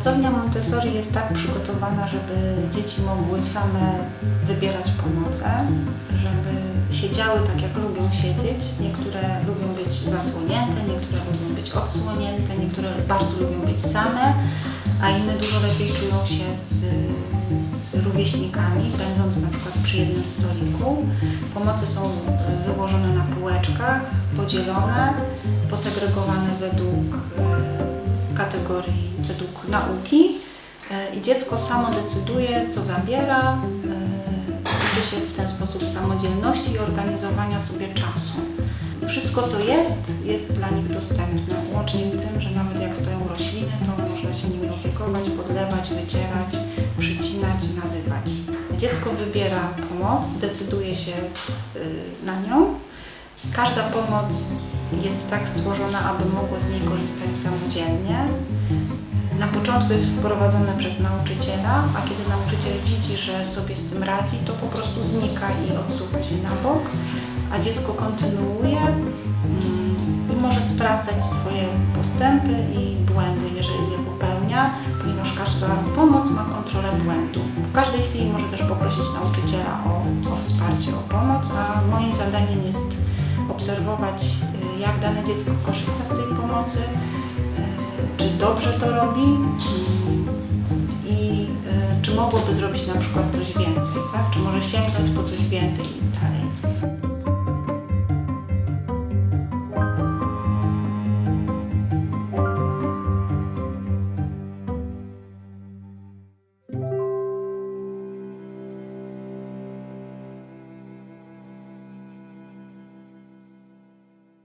Pracownia Montessori jest tak przygotowana, żeby dzieci mogły same wybierać pomoce, żeby siedziały tak, jak lubią siedzieć. Niektóre lubią być zasłonięte, niektóre lubią być odsłonięte, niektóre bardzo lubią być same, a inne dużo lepiej czują się z, z rówieśnikami, będąc na przykład przy jednym stoliku. Pomoce są wyłożone na półeczkach, podzielone, posegregowane według e, kategorii, według nauki e, i dziecko samo decyduje, co zabiera, e, uczy się w ten sposób samodzielności i organizowania sobie czasu. Wszystko, co jest, jest dla nich dostępne, łącznie z tym, że nawet jak stoją rośliny, to można się nimi opiekować, podlewać, wycierać, przycinać, nazywać. Dziecko wybiera pomoc, decyduje się y, na nią. Każda pomoc jest tak stworzona, aby mogło z niej korzystać samodzielnie. Na początku jest wprowadzone przez nauczyciela, a kiedy nauczyciel widzi, że sobie z tym radzi, to po prostu znika i odsuwa się na bok, a dziecko kontynuuje mm, i może sprawdzać swoje postępy i błędy, jeżeli je popełnia, ponieważ każda pomoc ma kontrolę błędu. W każdej chwili może też poprosić nauczyciela o, o wsparcie, o pomoc, a moim zadaniem jest obserwować, y, jak dane dziecko korzysta z tej pomocy, dobrze to robi i y, czy mogłoby zrobić na przykład coś więcej, tak? czy może sięgnąć po coś więcej i dalej.